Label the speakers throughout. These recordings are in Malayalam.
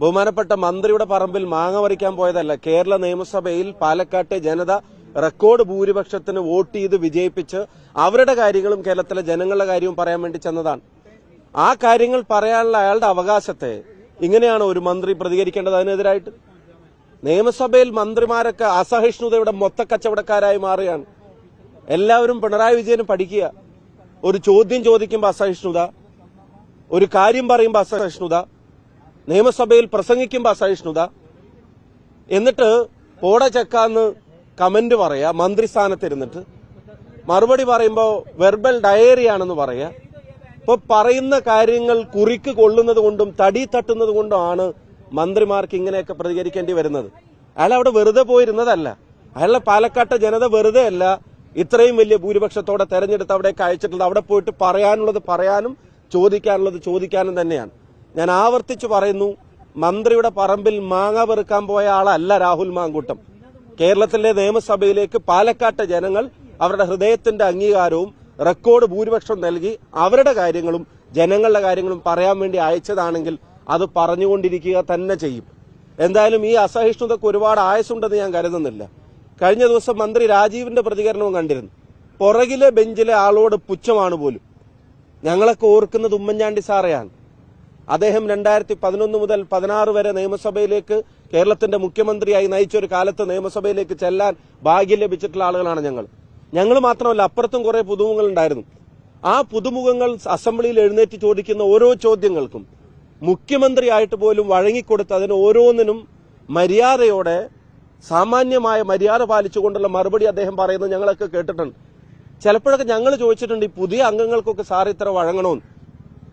Speaker 1: ബഹുമാനപ്പെട്ട മന്ത്രിയുടെ പറമ്പിൽ മാങ്ങ പറിക്കാൻ പോയതല്ല. കേരള നിയമസഭയിൽ പാലക്കാട്ടെ ജനത റെക്കോർഡ് ഭൂരിപക്ഷത്തിന് വോട്ട് ചെയ്ത് വിജയിപ്പിച്ച് അവരുടെ കാര്യങ്ങളും കേരളത്തിലെ ജനങ്ങളുടെ കാര്യവും പറയാൻ വേണ്ടി ചെന്നതാണ്. ആ കാര്യങ്ങൾ പറയാനുള്ള അയാളുടെ അവകാശത്തെ ഇങ്ങനെയാണ് ഒരു മന്ത്രി പ്രതികരിക്കേണ്ടത് അതിനെതിരായിട്ട്. നിയമസഭയിൽ മന്ത്രിമാരൊക്കെ അസഹിഷ്ണുതയുടെ മൊത്ത കച്ചവടക്കാരായി മാറുകയാണ്. എല്ലാവരും പിണറായി വിജയന് പഠിക്കുക. ഒരു ചോദ്യം ചോദിക്കുമ്പോൾ അസഹിഷ്ണുത ഒരു കാര്യം പറയുമ്പോൾ അസഹിഷ്ണുത നിയമസഭയിൽ പ്രസംഗിക്കുമ്പോൾ അസഹിഷ്ണുത എന്നിട്ട് പോട ചെക്കാന്ന് കമന്റ് പറയാ മന്ത്രിസ്ഥാനത്തിരുന്നിട്ട് മറുപടി പറയുമ്പോൾ വെർബൽ ഡയറി ആണെന്ന് പറയാ. ഇപ്പൊ പറയുന്ന കാര്യങ്ങൾ കുറിക്ക് കൊള്ളുന്നത് കൊണ്ടും തടി തട്ടുന്നത് കൊണ്ടുമാണ് മന്ത്രിമാർക്ക് ഇങ്ങനെയൊക്കെ പ്രതികരിക്കേണ്ടി വരുന്നത്. അയാൾ അവിടെ വെറുതെ പോയിരുന്നതല്ല. അയാളെ പാലക്കാട്ടെ ജനത വെറുതെ അല്ല. ഇത്രയും വലിയ ഭൂരിപക്ഷത്തോടെ തെരഞ്ഞെടുത്ത് അവിടേക്ക് അയച്ചിട്ടുള്ളത് അവിടെ പോയിട്ട് പറയാനുള്ളത് പറയാനും ചോദിക്കാനുള്ളത് ചോദിക്കാനും തന്നെയാണ്. ഞാൻ ആവർത്തിച്ചു പറയുന്നു മന്ത്രിയുടെ പറമ്പിൽ മാങ്ങ പെറുക്കാൻ പോയ ആളല്ല രാഹുൽ മാങ്കൂട്ടം. കേരളത്തിലെ നിയമസഭയിലേക്ക് പാലക്കാട്ടെ ജനങ്ങൾ അവരുടെ ഹൃദയത്തിന്റെ അംഗീകാരവും റെക്കോർഡ് ഭൂരിപക്ഷം നൽകി അവരുടെ കാര്യങ്ങളും ജനങ്ങളുടെ കാര്യങ്ങളും പറയാൻ വേണ്ടി അയച്ചതാണെങ്കിൽ അത് പറഞ്ഞുകൊണ്ടിരിക്കുക തന്നെ ചെയ്യും. എന്തായാലും ഈ അസഹിഷ്ണുതക്ക് ഒരുപാട് ആയസുണ്ടെന്ന് ഞാൻ കരുതുന്നില്ല. കഴിഞ്ഞ ദിവസം മന്ത്രി രാജീവിന്റെ പ്രതികരണവും കണ്ടിരുന്നു. പുറകിലെ ബെഞ്ചിലെ ആളോട് പുച്ഛമാണ് പോലും. ഞങ്ങളൊക്കെ ഓർക്കുന്നത് ഉമ്മൻചാണ്ടി സാറെയാണ്. അദ്ദേഹം രണ്ടായിരത്തി പതിനൊന്ന് മുതൽ പതിനാറ് വരെ നിയമസഭയിലേക്ക് കേരളത്തിന്റെ മുഖ്യമന്ത്രിയായി നയിച്ച ഒരു കാലത്ത് നിയമസഭയിലേക്ക് ചെല്ലാൻ ഭാഗ്യം ലഭിച്ചിട്ടുള്ള ആളുകളാണ് ഞങ്ങൾ. ഞങ്ങൾ മാത്രമല്ല അപ്പുറത്തും കുറെ പുതുമുഖങ്ങൾ ഉണ്ടായിരുന്നു. ആ പുതുമുഖങ്ങൾ അസംബ്ലിയിൽ എഴുന്നേറ്റ് ചോദിക്കുന്ന ഓരോ ചോദ്യങ്ങൾക്കും മുഖ്യമന്ത്രിയായിട്ട് പോലും വഴങ്ങിക്കൊടുത്ത് അതിന് ഓരോന്നിനും മര്യാദയോടെ സാമാന്യമായ മര്യാദ പാലിച്ചുകൊണ്ടുള്ള മറുപടി അദ്ദേഹം പറയുന്നത് ഞങ്ങളൊക്കെ കേട്ടിട്ടുണ്ട്. ചിലപ്പോഴൊക്കെ ഞങ്ങൾ ചോദിച്ചിട്ടുണ്ട് ഈ പുതിയ അംഗങ്ങൾക്കൊക്കെ സാർ ഇത്ര വഴങ്ങണമെന്ന്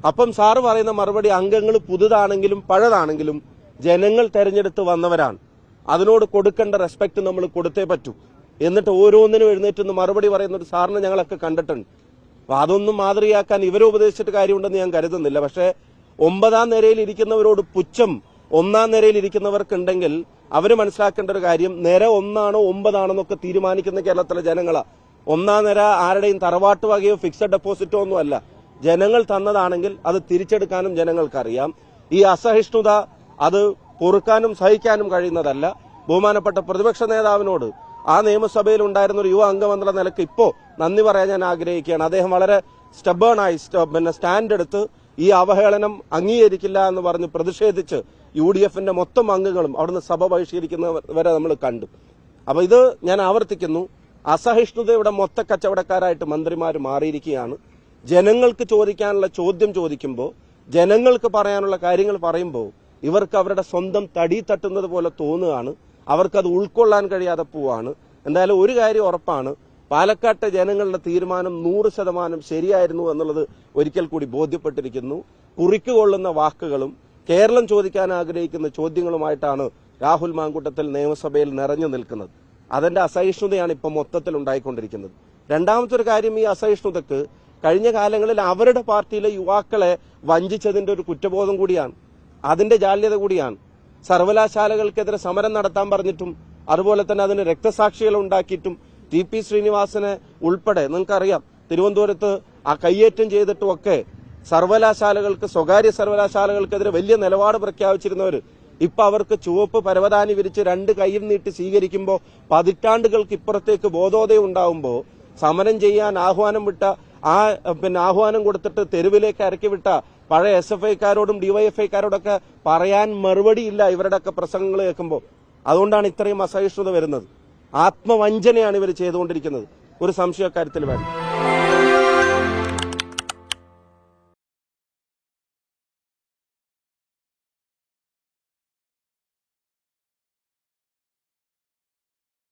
Speaker 1: അപ്പം സാറ് പറയുന്ന മറുപടി അംഗങ്ങൾ പുതുതാണെങ്കിലും പഴതാണെങ്കിലും ജനങ്ങൾ തെരഞ്ഞെടുത്ത് വന്നവരാണ്. അതിനോട് കൊടുക്കേണ്ട റെസ്പെക്ട് നമ്മൾ കൊടുത്തേ പറ്റൂ. എന്നിട്ട് ഓരോന്നിനും എഴുന്നേറ്റ് മറുപടി പറയുന്ന ഒരു സാറിനെ ഞങ്ങളൊക്കെ കണ്ടിട്ടുണ്ട്. അപ്പൊ അതൊന്നും മാതൃകയാക്കാൻ ഇവരെ ഉപദേശിച്ചിട്ട് കാര്യമുണ്ടെന്ന് ഞാൻ കരുതുന്നില്ല. പക്ഷേ ഒമ്പതാം നിരയിൽ ഇരിക്കുന്നവരോട് പുച്ഛം ഒന്നാം നിരയിൽ ഇരിക്കുന്നവർക്കുണ്ടെങ്കിൽ അവർ മനസ്സിലാക്കേണ്ട ഒരു കാര്യം നിര ഒന്നാണോ ഒമ്പതാണോ എന്നൊക്കെ തീരുമാനിക്കുന്ന കേരളത്തിലെ ജനങ്ങളാ. ഒന്നാം നിര ആരുടെയും തറവാട്ട് വകയോ ഫിക്സഡ് ഡെപ്പോസിറ്റോ ഒന്നും അല്ല. ജനങ്ങൾ തന്നതാണെങ്കിൽ അത് തിരിച്ചെടുക്കാനും ജനങ്ങൾക്കറിയാം. ഈ അസഹിഷ്ണുത അത് പൊറുക്കാനും സഹിക്കാനും കഴിയുന്നതല്ല. ബഹുമാനപ്പെട്ട പ്രതിപക്ഷ നേതാവിനോട് ആ നിയമസഭയിൽ ഉണ്ടായിരുന്ന ഒരു യുവ അംഗം എന്നുള്ള നിലയ്ക്ക് ഇപ്പോ നന്ദി പറയാൻ ഞാൻ ആഗ്രഹിക്കുകയാണ്. അദ്ദേഹം വളരെ സ്റ്റബേണായി പിന്നെ സ്റ്റാൻഡ് എടുത്ത് ഈ അവഹേളനം അംഗീകരിക്കില്ല എന്ന് പറഞ്ഞ് പ്രതിഷേധിച്ച് യു ഡി എഫിന്റെ മൊത്തം അംഗങ്ങളും അവിടുന്ന് സഭ ബഹിഷ്കരിക്കുന്നവരെ നമ്മൾ കണ്ടു. അപ്പൊ ഇത് ഞാൻ ആവർത്തിക്കുന്നു. അസഹിഷ്ണുതയുടെ മൊത്ത കച്ചവടക്കാരായിട്ട് മന്ത്രിമാർ മാറിയിരിക്കുകയാണ്. ജനങ്ങൾക്ക് ചോദിക്കാനുള്ള ചോദ്യം ചോദിക്കുമ്പോൾ ജനങ്ങൾക്ക് പറയാനുള്ള കാര്യങ്ങൾ പറയുമ്പോൾ ഇവർക്ക് അവരുടെ സ്വന്തം തടി തട്ടുന്നത് പോലെ തോന്നുകയാണ്. അവർക്കത് ഉൾക്കൊള്ളാൻ കഴിയാതെ പോവാണ് എന്തായാലും ഒരു കാര്യം ഉറപ്പാണ്. പാലക്കാട്ടെ ജനങ്ങളുടെ തീരുമാനം നൂറ് ശതമാനം ശരിയായിരുന്നു എന്നുള്ളത് ഒരിക്കൽ കൂടി ബോധ്യപ്പെട്ടിരിക്കുന്നു. കുറിക്ക് കൊള്ളുന്ന വാക്കുകളും കേരളം ചോദിക്കാൻ ആഗ്രഹിക്കുന്ന ചോദ്യങ്ങളുമായിട്ടാണ് രാഹുൽ മാങ്കൂട്ടത്തിൽ നിയമസഭയിൽ നിറഞ്ഞു നിൽക്കുന്നത്. അതിന്റെ അസഹിഷ്ണുതയാണ് ഇപ്പം മൊത്തത്തിൽ ഉണ്ടായിക്കൊണ്ടിരിക്കുന്നത് രണ്ടാമത്തെ ഒരു കാര്യം ഈ അസഹിഷ്ണുതക്ക് കഴിഞ്ഞ കാലങ്ങളിൽ അവരുടെ പാർട്ടിയിലെ യുവാക്കളെ വഞ്ചിച്ചതിന്റെ ഒരു കുറ്റബോധം കൂടിയാണ്. അതിന്റെ ജാല്യത കൂടിയാണ്. സർവകലാശാലകൾക്കെതിരെ സമരം നടത്താൻ പറഞ്ഞിട്ടും അതുപോലെ തന്നെ അതിന് രക്തസാക്ഷികൾ ഉണ്ടാക്കിയിട്ടും ടി പി ശ്രീനിവാസനെ ഉൾപ്പെടെ നിങ്ങൾക്കറിയാം തിരുവനന്തപുരത്ത് ആ കയ്യേറ്റം ചെയ്തിട്ടും ഒക്കെ സർവകലാശാലകൾക്ക് സ്വകാര്യ സർവകലാശാലകൾക്കെതിരെ വലിയ നിലപാട് പ്രഖ്യാപിച്ചിരുന്നവർ ഇപ്പൊ അവർക്ക് ചുവപ്പ് പരവതാനി വിരിച്ച് രണ്ട് കൈയും നീട്ടി സ്വീകരിക്കുമ്പോൾ പതിറ്റാണ്ടുകൾക്ക് ഇപ്പുറത്തേക്ക് ബോധോദയം ഉണ്ടാവുമ്പോൾ സമരം ചെയ്യാൻ ആഹ്വാനം വിട്ട ആ പിന്നെ ആഹ്വാനം കൊടുത്തിട്ട് തെരുവിലേക്ക് ഇറക്കി വിട്ട പഴയ എസ് എഫ് ഐക്കാരോടും ഡിവൈഎഫ്ഐക്കാരോടൊക്കെ പറയാൻ മറുപടിയില്ല ഇവരുടെയൊക്കെ പ്രസംഗങ്ങൾ കേൾക്കുമ്പോൾ അതുകൊണ്ടാണ് ഇത്രയും അസഹിഷ്ണുത വരുന്നത്. ആത്മവഞ്ചനയാണ് ഇവർ ചെയ്തുകൊണ്ടിരിക്കുന്നത്. ഒരു സംശയക്കാര്യത്തിൽ വേണം.